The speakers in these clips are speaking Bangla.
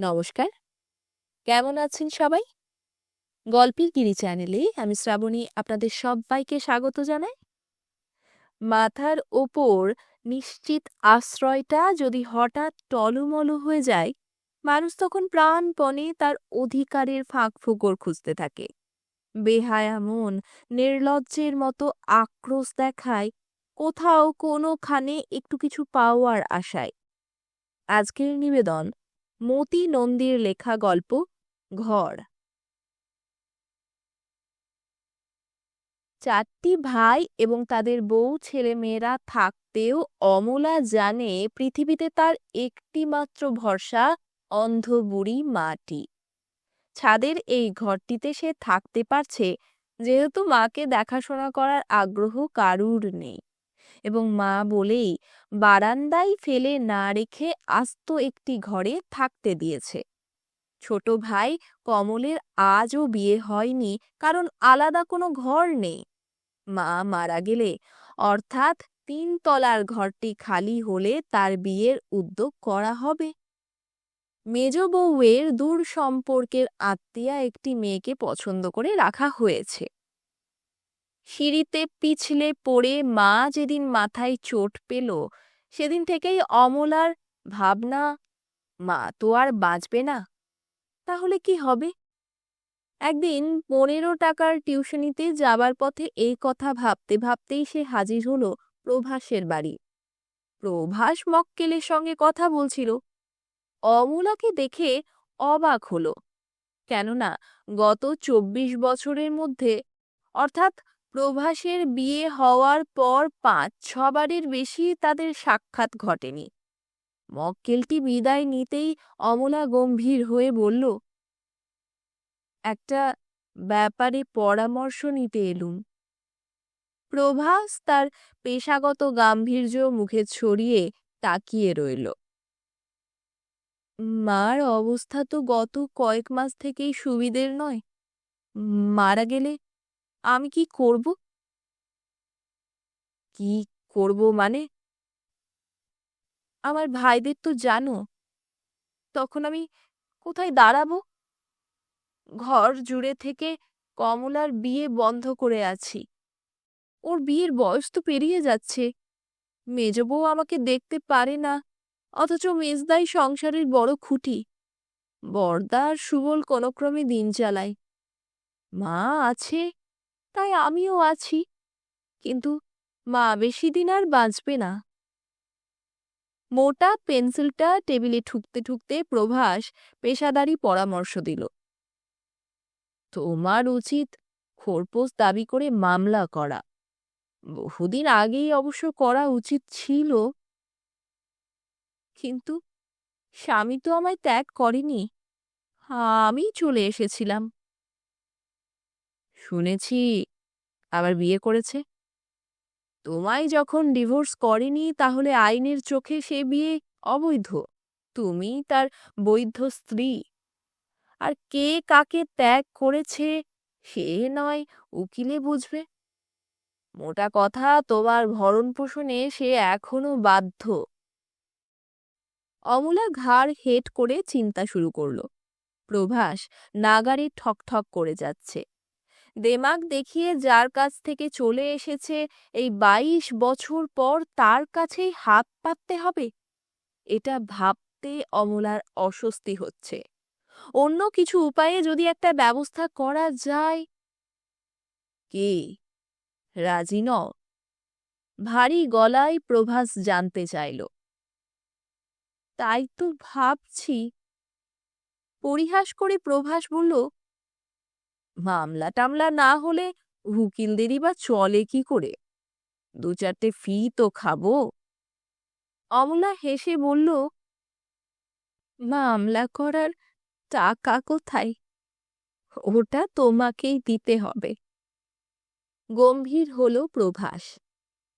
নমস্কার। কেমন আছেন সবাই? গল্পের গিরি চ্যানেলে আমি শ্রাবণী আপনাদের সবাইকে স্বাগত জানাই। মাথার ওপর নিশ্চিত আশ্রয়টা যদি হঠাৎ টলমল হয়ে যায়, মানুষ তখন প্রাণপণে তার অধিকারের ফাঁক ফোকর খুঁজতে থাকে। বেহায়া মন নির্লজ্জের মতো আক্রোশ দেখায়, কোথাও কোনোখানে একটু কিছু পাওয়ার আশায়। আজকের নিবেদন মতি নন্দীর লেখা গল্প, ঘর। চারটি ভাই এবং তাদের বউ ছেলে মেয়েরা থাকতেও অমলা জানে পৃথিবীতে তার একটি মাত্র ভরসা, অন্ধ বুড়ি মাটি। ছাদের এই ঘরটিতে সে থাকতে পারছে, যেহেতু মাকে দেখাশোনা করার আগ্রহ কারুর নেই। এবং মা বলেই, বারান্দায় ফেলে না রেখে আস্ত একটি ঘরে থাকতে দিয়েছে। ছোট ভাই কমলের আজও বিয়ে হয়নি, কারণ আলাদা কোনো ঘর নেই। মা মারা গেলে, অর্থাৎ তিন তলার ঘরটি খালি হলে তার বিয়ের উদ্যোগ করা হবে। মেজ বউয়ের দূর সম্পর্কের আত্মীয়া একটি মেয়েকে পছন্দ করে রাখা হয়েছে। সিঁড়িতে পিছলে পড়ে মা যেদিন মাথায় চোট পেল, সেদিন থেকেই অমলার ভাবনা, মা তো আর বাঁচবে না, তাহলে কি হবে? একদিন পনেরো টাকার টিউশনিতে যাবার পথে এই কথা ভাবতে ভাবতেই সে হাজির হলো প্রভাসের বাড়ি। প্রভাস মক্কেলের সঙ্গে কথা বলছিল। অমলাকে দেখে অবাক হলো। কেননা গত চব্বিশ বছরের মধ্যে, অর্থাৎ প্রভাসের বিয়ে হওয়ার পর পাঁচ ছবারের বেশি তাদের সাক্ষাৎ ঘটেনি। মক্কেলটি বিদায় নিতেই অমলা গম্ভীর হয়ে বলল, একটা ব্যাপারে পরামর্শ নিতে এলুম। প্রভাস তার পেশাগত গাম্ভীর্য মুখে ছড়িয়ে তাকিয়ে রইল। মার অবস্থা তো গত কয়েক মাস থেকেই সুবিধের নয়। মারা গেলে আমি কি করব? কি করব মানে? আমার ভাইদের তো জানো, তখন আমি কোথায় দাঁড়াবো? ঘর জুড়ে থেকে কমলার বিয়ে বন্ধ করে আছি। ওর বিয়ের বয়স তো পেরিয়ে যাচ্ছে। মেজ বউ আমাকে দেখতে পারে না, অথচ মেজদাই সংসারের বড় খুঁটি। বর্দা আর সুবল কোনোক্রমে দিন চালায়। মা আছে। তাই আমিও আছি। কিন্তু মা, বেশি দিন আর বাঁচবে না। মোটা পেন্সিলটা টেবিলে ঠুকতে ঠুকতে প্রভাস পেশাদারি পরামর্শ দিল। তোমার উচিত খোরপোশ দাবি করে মামলা করা। বহুদিন আগেই অবশ্য করা উচিত ছিল। কিন্তু স্বামী তো আমায় ত্যাগ করেনি। আমি চলে এসেছিলাম। শুনেছি, আবার বিয়ে করেছে। তোমায় যখন ডিভোর্স করেনি, তাহলে আইনের চোখে সে বিয়ে অবৈধ। তুমি তার বৈধ স্ত্রী। আর কে কাকে ত্যাগ করেছে, সে নয় উকিলে বুঝবে। মোটা কথা, তোমার ভরণ পোষণে সে এখনও বাধ্য। অমলা ঘাড় হেট করে চিন্তা শুরু করল। প্রভাস নাগারে ঠকঠক করে যাচ্ছে। দেমাগ দেখিয়ে যার কাছ থেকে চলে এসেছে, এই বাইশ বছর পর তার কাছেই হাত পাততে হবে? এটা ভাবতে অমলার অস্বস্তি হচ্ছে। অন্য কিছু উপায়ে যদি একটা ব্যবস্থা করা যায়? কি? রাজি ন? ভারী গলায় প্রভাস জানতে চাইল। তাই তো ভাবছি। পরিহাস করে প্রভাস বলল মামলা টামলা না হলে উকিলদেরই বা চলে কি করে? দু চারটে ফি তো খাব। অমলা হেসে বলল, মামলা করার টাকা কোথায়? ওটা তোমাকেই দিতে হবে। গম্ভীর হল প্রভাস।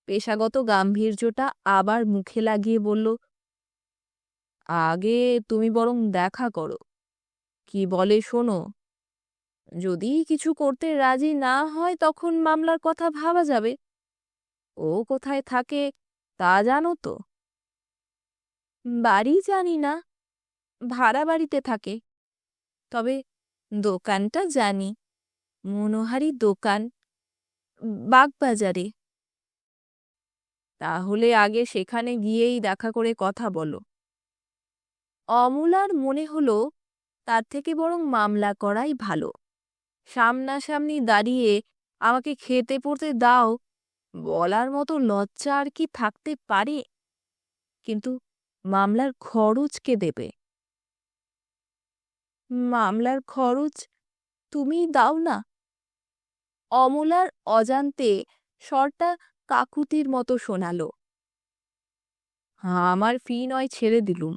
পেশাগত গাম্ভীর্যটা আবার মুখে লাগিয়ে বলল, আগে তুমি বরং দেখা করো। কি বলে শোনো? যদি কিছু করতে রাজি না হয়, তখন মামলার কথা ভাবা যাবে। ও কোথায় থাকে, তা জানো তো? বাড়ি জানি না, ভাড়া বাড়িতে থাকে। তবে দোকানটা জানি, মনোহারি দোকান, বাগবাজারে। তাহলে আগে সেখানে গিয়েই দেখা করে কথা বলো। অমলার মনে হলো, তার থেকে বরং মামলা করাই ভালো। সামনাসামনি দাঁড়িয়ে আমাকে খেতে পড়তে দাও, বলার মতো লজ্জা আর কি থাকতে পারে? কিন্তু মামলার খরচ কে দেবে? মামলার খরচ তুমি দাও না। অমলার অজান্তে স্বরটা কাকুতির মতো শোনালো। আমার ফি নয় ছেড়ে দিলুম,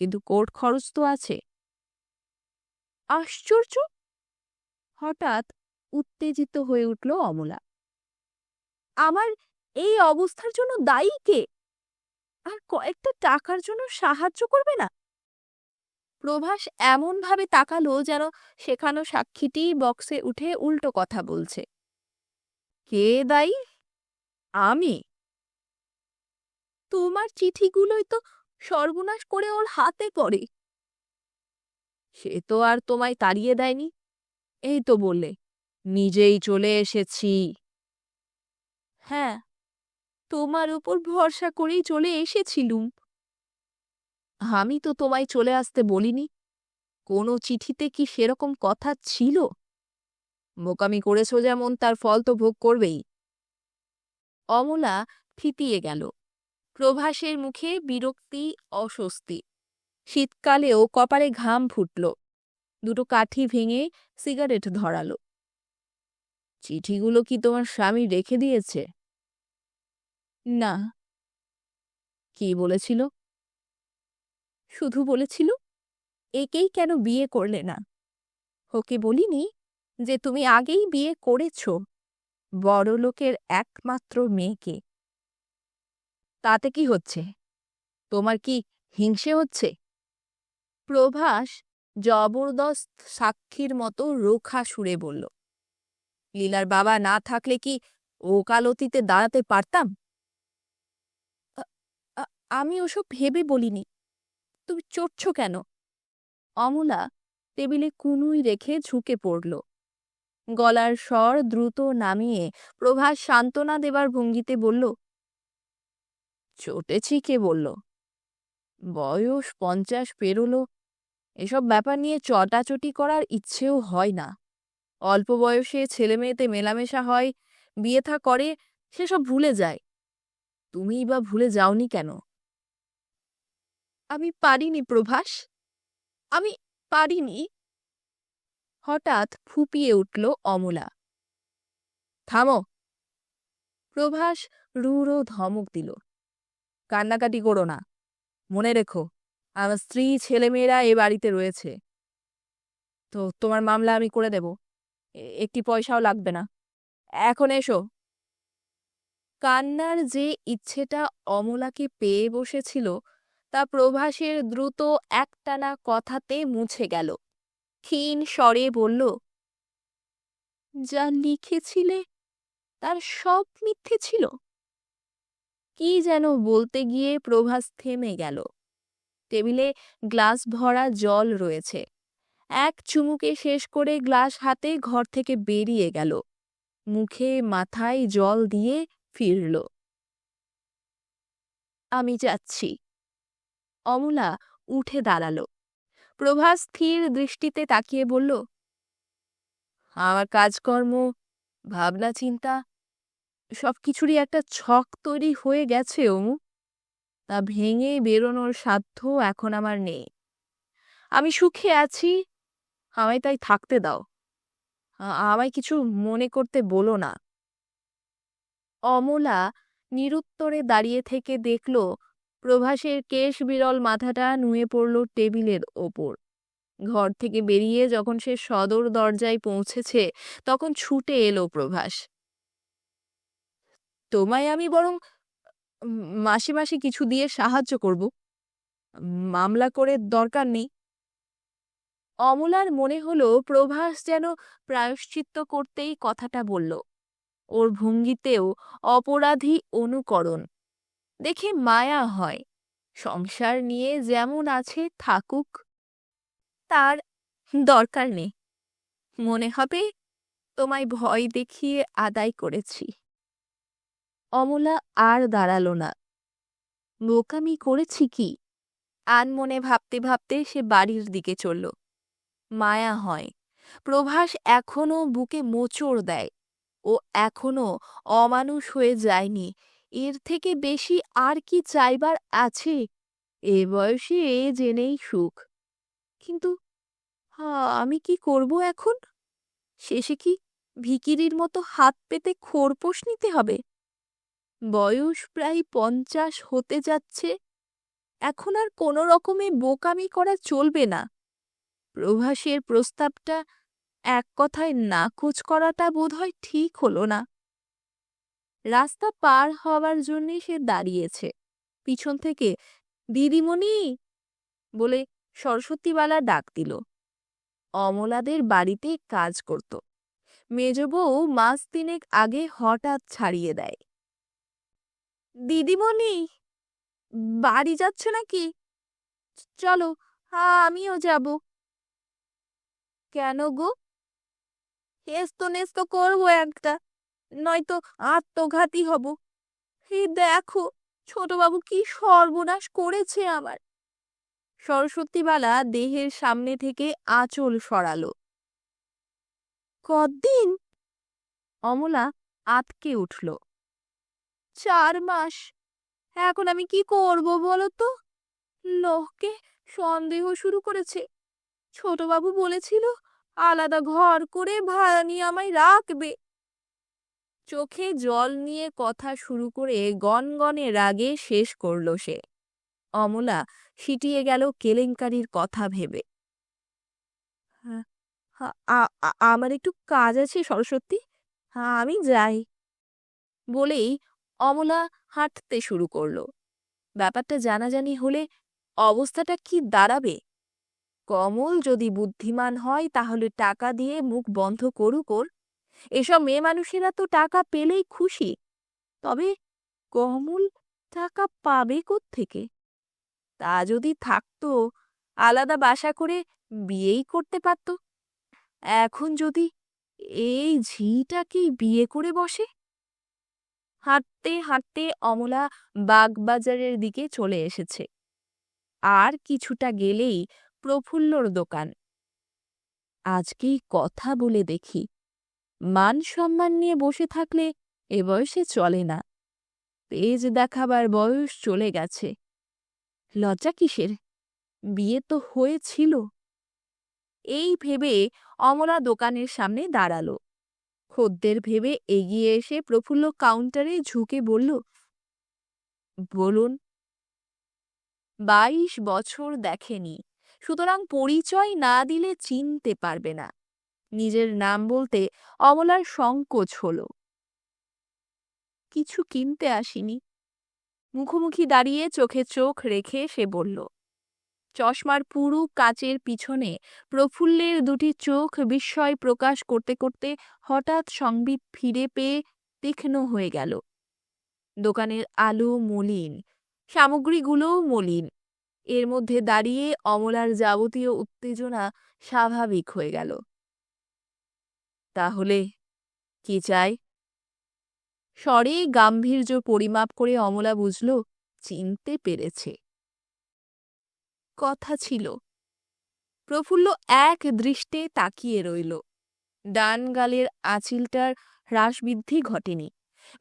কিন্তু কোর্ট খরচ তো আছে। আশ্চর্য! হঠাৎ উত্তেজিত হয়ে উঠল অমলা। আমার এই অবস্থার জন্য দায়ী কে? আর কয়েকটা টাকার জন্য সাহায্য করবে না? প্রভাস এমনভাবে তাকালো যেন শেখানো সাক্ষীটি বক্সে উঠে উল্টো কথা বলছে। কে দায়ী? আমি। তোমার চিঠিগুলোই তো সর্বনাশ করে ওর হাতে পড়ে। সে তো আর তোমায় তাড়িয়ে দেয়নি। এই তো বললে, নিজেই চলে এসেছি। হ্যাঁ তোমার উপর ভরসা করেই চলে এসেছিলুম। আমি তো তোমায় চলে আসতে বলিনি। কোনো চিঠিতে কি সেরকম কথা ছিল? বোকামি করেছ যেমন, তার ফল তো ভোগ করবেই। অমলা থিতিয়ে গেল। প্রভাসের মুখে বিরক্তি, অস্বস্তি। শীতকালেও কপালে ঘাম ফুটল। দুটো কাঠি ভেঙে সিগারেট ধরালো। চিঠিগুলো কি তোমার স্বামী রেখে দিয়েছে? না। কি বলেছিল? শুধু বলেছিল, একেই কেন বিয়ে করলে না? ওকে বলিনি যে তুমি আগেই বিয়ে করেছ, বড় লোকের একমাত্র মেয়েকে। তাতে কি হচ্ছে? তোমার কি হিংসে হচ্ছে? প্রভাস জবরদস্ত সাক্ষীর মতো রোখা সুরে বলল, লীলার বাবা না থাকলে কি ওকালতিতে দাঁড়াতে পারতাম? আমি ওসব ভেবে বলিনি। তুমি চড়ছ কেন? অমলা টেবিলে কুনুই রেখে ঝুঁকে পড়ল। গলার স্বর দ্রুত নামিয়ে প্রভাস সান্ত্বনা দেবার ভঙ্গিতে বলল, চটেছি কে বলল? বয়স পঞ্চাশ পেরোলো এসব ব্যাপার নিয়ে চটাচটি করার ইচ্ছেও হয় না। অল্প বয়সে ছেলেমেয়েতে মেলামেশা হয় বিয়ে থা করে সেসব ভুলে যায়। তুমিই বা ভুলে যাওনি কেন? আমি পারিনি প্রভাস। আমি পারিনি। হঠাৎ ফুপিয়ে উঠল অমলা। থামো। প্রভাস রূঢ় ধমক দিল। কান্নাকাটি করো না। মনে রেখো। আমার স্ত্রী, ছেলেমেয়েরা এ বাড়িতে রয়েছে। তো তোমার মামলা আমি করে দেব। একটি পয়সাও লাগবে না। এখন এসো। কান্নার যে ইচ্ছেটা অমলাকে পেয়ে বসেছিল, তা প্রভাসের দ্রুত একটানা কথাতে মুছে গেল। ক্ষীণ স্বরে বলল, যা লিখেছিলে, তার সব মিথ্যে ছিল? কি যেন বলতে গিয়ে প্রভাস থেমে গেল। টেবিলে গ্লাস ভরা জল রয়েছে। এক চুমুকে শেষ করে গ্লাস হাতে ঘর থেকে বেরিয়ে গেল। মুখে মাথায় জল দিয়ে ফিরল। আমি যাচ্ছি। অমলা উঠে দাঁড়াল। প্রভা স্থির দৃষ্টিতে তাকিয়ে বলল, আমার কাজকর্ম ভাবনা চিন্তা সব কিছুরই একটা ছক তৈরি হয়ে গেছে, অমু। তা ভেঙে বেরোনোর সাধ্য এখন আমার নেই। আমি সুখে আছি, আমায় তাই থাকতে দাও। আমায় কিছু মনে করতে বলো না। অমলা নিরুত্তরে দাঁড়িয়ে থেকে দেখল, প্রভাসের কেশ বিরল মাথাটা নুয়ে পড়ল টেবিলের ওপর। ঘর থেকে বেরিয়ে যখন সে সদর দরজায় পৌঁছেছে, তখন ছুটে এলো প্রভাস। তোমায় আমি বরং মাসে মাসে কিছু দিয়ে সাহায্য করব। মামলা করে দরকার নেই। অমলার মনে হল প্রভাস যেন প্রায়শ্চিত্ত করতেই কথাটা বলল। ওর ভঙ্গিতেও অপরাধী অনুকরণ। দেখে মায়া হয়। সংসার নিয়ে যেমন আছে থাকুক, তার দরকার নেই। মনে হবে তোমায় ভয় দেখিয়ে আদায় করেছি। অমলা আর দাঁড়াল না। বোকামি করেছি কি? আনমনে ভাবতে ভাবতে সে বাড়ির দিকে চলল। মায়া হয়। প্রভাস এখনও বুকে মোচড় দেয়। ও এখনও অমানুষ হয়ে যায়নি। এর থেকে বেশি আর কি চাইবার আছে? এ বয়সে এ জেনেই সুখ। কিন্তু আমি কি করব এখন? শেষে কি ভিকিরির মতো হাত পেতে খোরপোশ নিতে হবে? বয়স প্রায় পঞ্চাশ হতে যাচ্ছে। এখন আর কোনো রকমে বোকামি করা চলবে না। প্রভাসের প্রস্তাবটা এক কথায় নাকচ করাটা বোধহয় ঠিক হলো না। রাস্তা পার হওয়ার জন্যে সে দাঁড়িয়েছে। পিছন থেকে, দিদিমণি! বলে সরস্বতীবালা ডাক দিল। অমলাদের বাড়িতে কাজ করত। মেজ বউ মাস তিনেক আগে হঠাৎ ছাড়িয়ে দেয়। দিদিমণি, বাড়ি যাচ্ছ নাকি? চলো আমিও যাব। কেন গো? হেস্ত নেস্ত করব একটা, নয়তো আত্মঘাতী হব। হে দেখো, ছোটবাবু কি সর্বনাশ করেছে আমার। সরস্বতীবালা দেহের সামনে থেকে আঁচল সরালো। কদিন অমলা আতকে উঠল। চার মাস। এখন আমি কি করব বলো তো? লোককে সন্দেহ শুরু করেছে। ছোটবাবু বলেছিল আলাদা ঘর করে ভাড়া নিয়ে আমায় রাখবে। চোখে জল নিয়ে কথা শুরু করে গনগনে রাগে শেষ করল সে। অমলা সিটিয়ে গেল কেলেঙ্কারির কথা ভেবে। হ্যাঁ, আ- আমার একটু কাজ আছে সরস্বতী। হ্যাঁ আমি যাই। বলেই অমলা হাঁটতে শুরু করল। ব্যাপারটা জানাজানি হলে অবস্থাটা কি দাঁড়াবে? কমল যদি বুদ্ধিমান হয়, তাহলে টাকা দিয়ে মুখ বন্ধ করুক ওর। এসব মেয়ে মানুষেরা তো টাকা পেলেই খুশি। তবে কমল টাকা পাবে থেকে তা যদি থাকতো, আলাদা বাসা করে বিয়েই করতে পারত। এখন যদি এই ঝিটাকেই বিয়ে করে বসে? হাঁটতে হাঁটতে অমলা বাগবাজারের দিকে চলে এসেছে। আর কিছুটা গেলেই প্রফুল্লর দোকান। আজকেই কথা বলে দেখি। মান সম্মান নিয়ে বসে থাকলে এ বয়সে চলে না। তেজ দেখাবার বয়স চলে গেছে। লজ্জা কিসের? বিয়ে তো হয়েছিল। এই ভেবে অমলা দোকানের সামনে দাঁড়াল। খদ্দের ভেবে এগিয়ে এসে প্রফুল্ল কাউন্টারে ঝুঁকে বলল, বলুন। বাইশ বছর দেখেনি। সুতরাং পরিচয় না দিলে চিনতে পারবে না। নিজের নাম বলতে অমলার সংকোচ হল। কিছু কিনতে আসিনি। মুখোমুখি দাঁড়িয়ে চোখে চোখ রেখে সে বলল চশমার পুরু কাচের পিছনে প্রফুল্লের দুটি চোখ বিস্ময় প্রকাশ করতে করতে হঠাৎ সংবিত ফিরে পেয়ে তীক্ষ্ণ হয়ে গেল। দোকানের আলো মলিন সামগ্রীগুলোও মলিন। এর মধ্যে দাঁড়িয়ে অমলার যাবতীয় উত্তেজনা স্বাভাবিক হয়ে গেল। তাহলে কি চাই? স্বরে গাম্ভীর্য পরিমাপ করে অমলা বুঝল, চিনতে পেরেছে। কথা ছিল। প্রফুল্ল এক দৃষ্টে তাকিয়ে রইল। ডান গালের আঁচিলটার হ্রাসবৃদ্ধি ঘটেনি।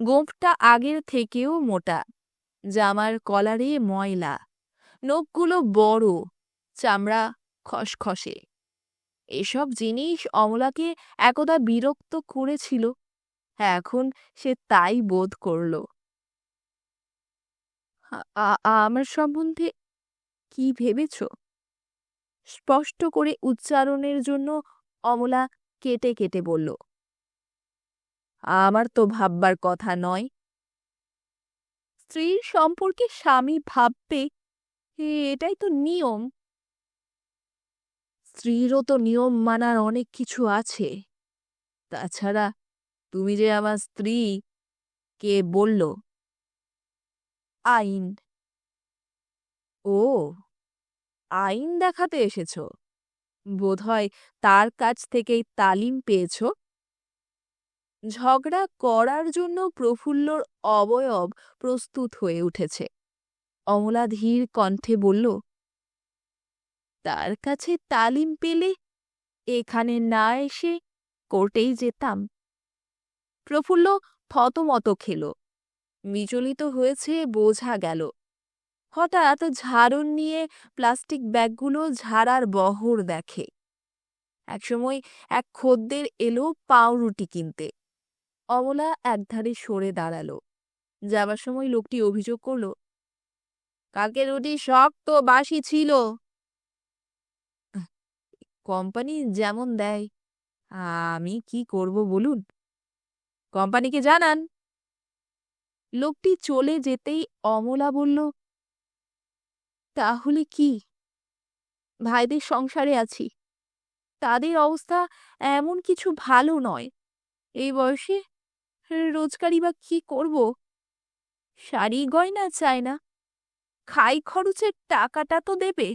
গোঁফটা আগের থেকেও মোটা। জামার কলারে ময়লা। নখগুলো বড়, চামড়া খসখসে। এসব জিনিস অমলাকে একদা বিরক্ত করেছিল। এখন সে তাই বোধ করল। আমার সম্বন্ধে কি ভেবেছ? স্পষ্ট করে উচ্চারণের জন্য অমলা কেটে কেটে বলল, আমার তো ভাববার কথা নয়। স্ত্রীর সম্পর্কে স্বামী ভাববে এটাই তো নিয়ম। স্ত্রীরও তো নিয়ম মানার অনেক কিছু আছে। তাছাড়া তুমি যে আমার স্ত্রী, কে বলল? আইন। ও, আইন দেখাতে এসেছ। বোধহয় তার কাছ থেকেই তালিম পেয়েছ? ঝগড়া করার জন্য প্রফুল্লর অবয়ব প্রস্তুত হয়ে উঠেছে। অমলা ধীর কণ্ঠে বলল, তার কাছে তালিম পেলে এখানে না এসে কোর্টেই যেতাম। প্রফুল্ল থতমত খেল। বিচলিত হয়েছে বোঝা গেল। হঠাৎ ঝাড়ন নিয়ে প্লাস্টিক ব্যাগগুলো ঝাড়ার বহর দেখে। একসময় এক খদ্দের এলো পাউরুটি কিনতে। অমলা একধারে সরে দাঁড়াল। যাবার সময় লোকটি অভিযোগ করল, কালকে রুটি শক্ত বাসি ছিল। কোম্পানি যেমন দেয়, আমি কি করব বলুন? কোম্পানিকে জানান। লোকটি চলে যেতেই অমলা বলল তাহলে কি? ভাইদের সংসারে আছি। তাদের অবস্থা এমন কিছু ভালো নয়। এই বয়সে রোজগারি বা কি করব? শাড়ি গয়না চায় না। খাই খরচের টাকাটা তো দেবে।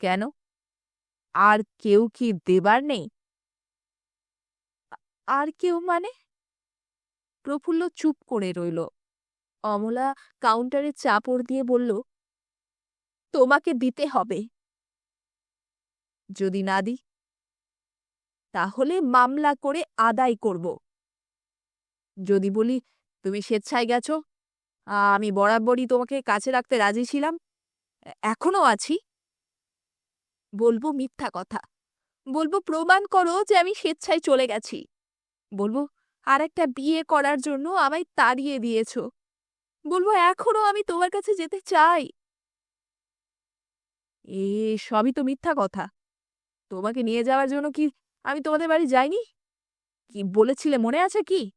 কেন? আর কেউ কি দেবার নেই? আর কেউ মানে? প্রফুল্ল চুপ করে রইল। অমলা কাউন্টারে চাপড় দিয়ে বলল তোমাকে দিতে হবে। যদি না দিই, তাহলে মামলা করে আদায় করব। যদি বলি, তুমি স্বেচ্ছায় গেছো, আমি বরাবরই তোমাকে কাছে রাখতে রাজি ছিলাম, এখনও আছি। বলব মিথ্যা কথা। বলব, প্রমাণ করো যে আমি স্বেচ্ছায় চলে গেছি। বলব আর একটা বিয়ে করার জন্য আমায় তাড়িয়ে দিয়েছ। বলব, এখনও আমি তোমার কাছে যেতে চাই। এ সবই তো মিথ্যা কথা। তোমাকে নিয়ে যাওয়ার জন্য কি আমি তোমাদের বাড়ি যাইনি? কি বলেছিলে মনে আছে কি?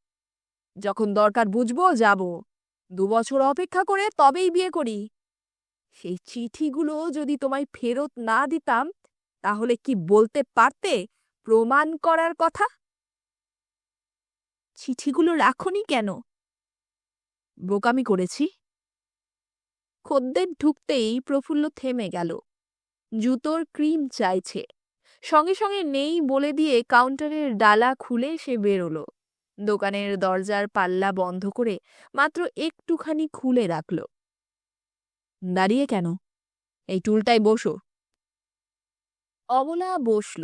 যখন দরকার বুঝব যাব। দু বছর অপেক্ষা করে তবেই বিয়ে করি। সেই চিঠিগুলো যদি তোমায় ফেরত না দিতাম, তাহলে কি বলতে পারতে প্রমাণ করার কথা? চিঠিগুলো রাখনি কেন? বোকামি করেছি। খদ্দের ঢুকতেই প্রফুল্ল থেমে গেল। জুতোর ক্রিম চাইছে। সঙ্গে সঙ্গে নেই বলে দিয়ে কাউন্টারের ডালা খুলে সে বেরোল। দোকানের দরজার পাল্লা বন্ধ করে মাত্র একটুখানি খুলে রাখল। দাঁড়িয়ে কেন? এই টুলটায় বসো। অবলা বসল।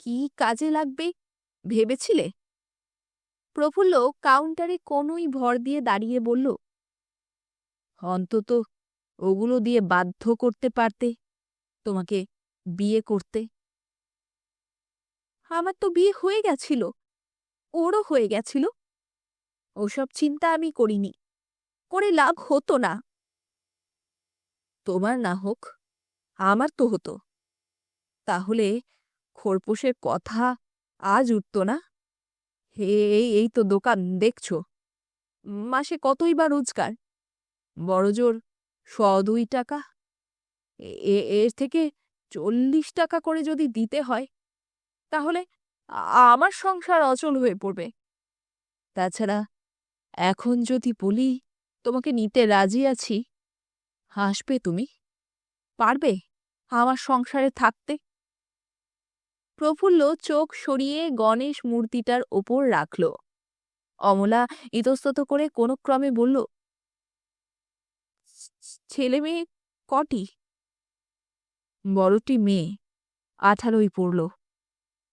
কি কাজে লাগবে? ভেবেছিলে? প্রফুল্ল কাউন্টারে কোনোই ভর দিয়ে দাঁড়িয়ে বলল, অন্তত ওগুলো দিয়ে বাধ্য করতে পারতে, তোমাকে বিয়ে করতে। আমার তো বিয়ে হয়ে গেছিল, ওরও হয়ে গেছিল। ওসব চিন্তা আমি করিনি, করে লাভ হতো না। তোমার না হোক, আমার তো হতো। তাহলে খোরপোশের কথা আজ উঠত না? হে, এই তো দোকান, দেখছ? মাসে কতই বা রোজগার? বড়জোর শ দুই টাকা এর থেকে চল্লিশ টাকা করে যদি দিতে হয়, তাহলে আমার সংসার অচল হয়ে পড়বে। তাছাড়া এখন যদি বলি, তোমাকে নিতে রাজি আছি, হাসবে তুমি? পারবে আমার সংসারে থাকতে? প্রফুল্ল চোখ সরিয়ে গণেশ মূর্তিটার ওপর রাখল। অমলা ইতস্তত করে কোনো ক্রমে বলল ছেলে মেয়ে কটি? বড়টি মেয়ে, আঠারোই পড়ল।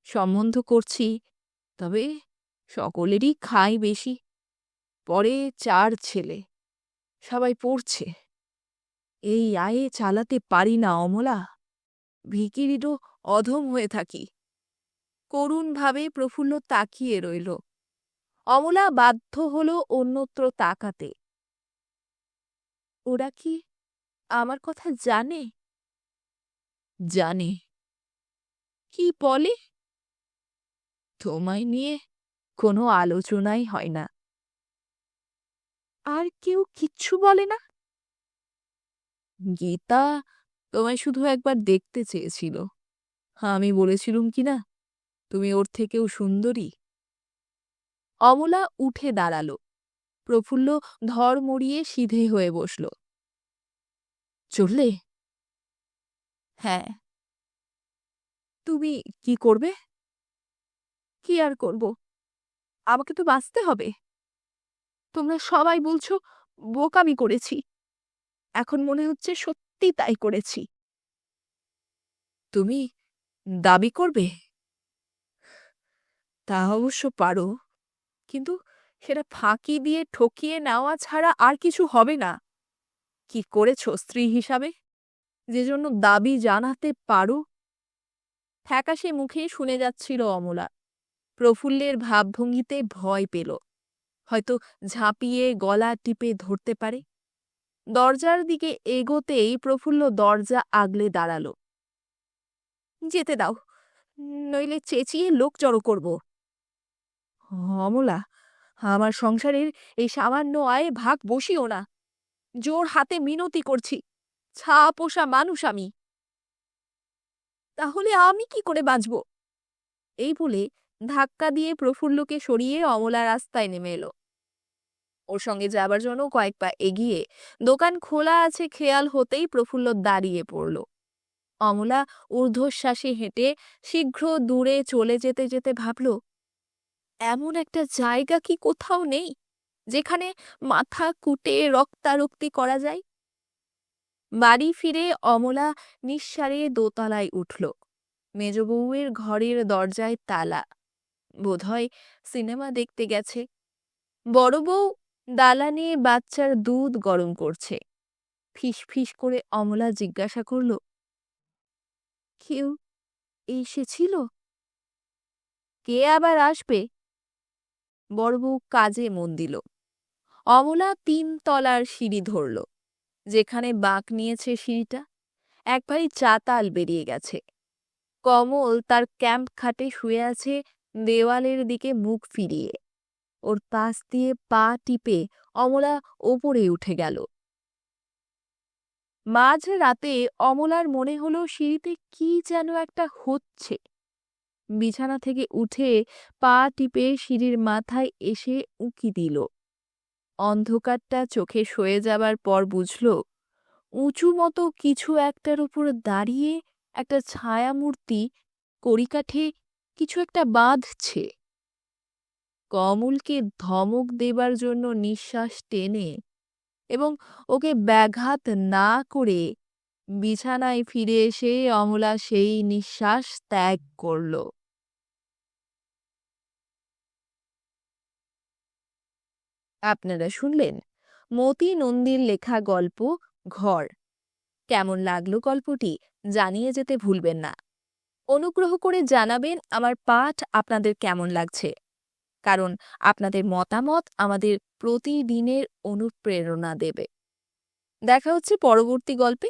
সম্বন্ধ করছি, তবে সকলেরই খাই বেশি। পরে চার ছেলে, সবাই পড়ছে। এই আয়ে চালাতে পারি না অমলা, ভিকিরিরও অধম হয়ে থাকি। করুণভাবে প্রফুল্ল তাকিয়ে রইল। অমলা বাধ্য হল অন্যত্র তাকাতে। ওরা কি আমার কথা জানে? জানে। কি বলে? তোমায় নিয়ে কোনো আলোচনাই হয় না। আর কেউ কিচ্ছু বলে না? গীতা তোমায় শুধু একবার দেখতে চেয়েছিল। আমি বলেছিলুম কি না তুমি ওর থেকেও সুন্দরী। অমলা উঠে দাঁড়াল। প্রফুল্ল ধর মরিয়ে সিধে হয়ে বসল। চললে? হ্যাঁ। তুমি কি করবে? কি আর করব? আমাকে তো বাঁচতে হবে। তোমরা সবাই বলছো বোকামি করেছি। এখন মনে হচ্ছে সত্যি তাই করেছি। তুমি দাবি করবে? তা অবশ্য পারো কিন্তু সেটা ফাঁকি দিয়ে ঠকিয়ে নেওয়া ছাড়া আর কিছু হবে না। কি করেছ স্ত্রী হিসাবে? যে জন্য দাবি জানাতে পারো? ফ্যাকাশে মুখে শুনে যাচ্ছিল অমলা। প্রফুল্লের ভাবভঙ্গিতে ভয় পেল। হয়তো ঝাঁপিয়ে গলা টিপে ধরতে পারে। দরজার দিকে এগোতেই প্রফুল্ল দরজা আগলে দাঁড়াল। যেতে দাও, নইলে চেঁচিয়ে লোক জড়ো করব। অমলা আমার সংসারের এই সামান্য আয়ে ভাগ বসিও না। জোর হাতে মিনতি করছি। ছা পোষা মানুষ আমি। তাহলে আমি কি করে বাঁচব? এই বলে ধাক্কা দিয়ে প্রফুল্লকে সরিয়ে অমলা রাস্তায় নেমে এলো। ওর সঙ্গে যাবার জন্য কয়েক পা এগিয়ে দোকান খোলা আছে খেয়াল হতেই প্রফুল্ল দাঁড়িয়ে পড়ল। অমলা ঊর্ধ্বশ্বাসে হেঁটে শীঘ্র দূরে চলে যেতে যেতে ভাবল এমন একটা জায়গা কি কোথাও নেই, যেখানে মাথা কুটে রক্তারক্তি করা যায়? বাড়ি ফিরে অমলা নিঃসারে দোতলায় উঠল। মেজবউয়ের ঘরের দরজায় তালা। বোধহয় সিনেমা দেখতে গেছে। বড় বউ দালানে বাচ্চার দুধ গরম করছে। ফিস ফিস করে অমলা জিজ্ঞাসা করল, কেউ এসেছিল? কে আবার আসবে? বড় বউ কাজে মন দিল। অমলা তিন তলার সিঁড়ি ধরল, যেখানে বাঁক নিয়েছে সিঁড়িটা। একবারই চাতাল বেরিয়ে গেছে। কমল তার ক্যাম্প খাটে শুয়ে আছে দেওয়ালের দিকে মুখ ফিরিয়ে। ওর পাশ দিয়ে পা টিপে অমলা ওপরে উঠে গেল। মাঝ রাতে অমলার মনে হলো সিঁড়িতে কি যেন একটা হচ্ছে। বিছানা থেকে উঠে পা টিপে সিঁড়ির মাথায় এসে উঁকি দিল। অন্ধকারটা চোখে সয়ে যাবার পর বুঝল, উঁচু মতো কিছু একটার উপর দাঁড়িয়ে একটা ছায়ামূর্তি কড়িকাঠে কিছু একটা বাঁধছে। কমলকে ধমক দেবার জন্য নিঃশ্বাস টেনে এবং ওকে ব্যাঘাত না করে বিছানায় ফিরে এসে অমলা সেই নিঃশ্বাস ত্যাগ করল। আপনারা শুনলেন মতি নন্দীর লেখা গল্প ঘর। কেমন লাগল গল্পটি জানিয়ে যেতে ভুলবেন না। অনুগ্রহ করে জানাবেন আমার পাঠ আপনাদের কেমন লাগছে। কারণ আপনাদের মতামত আমাদের প্রতিদিনের অনুপ্রেরণা দেবে। দেখা হচ্ছে পরবর্তী গল্পে।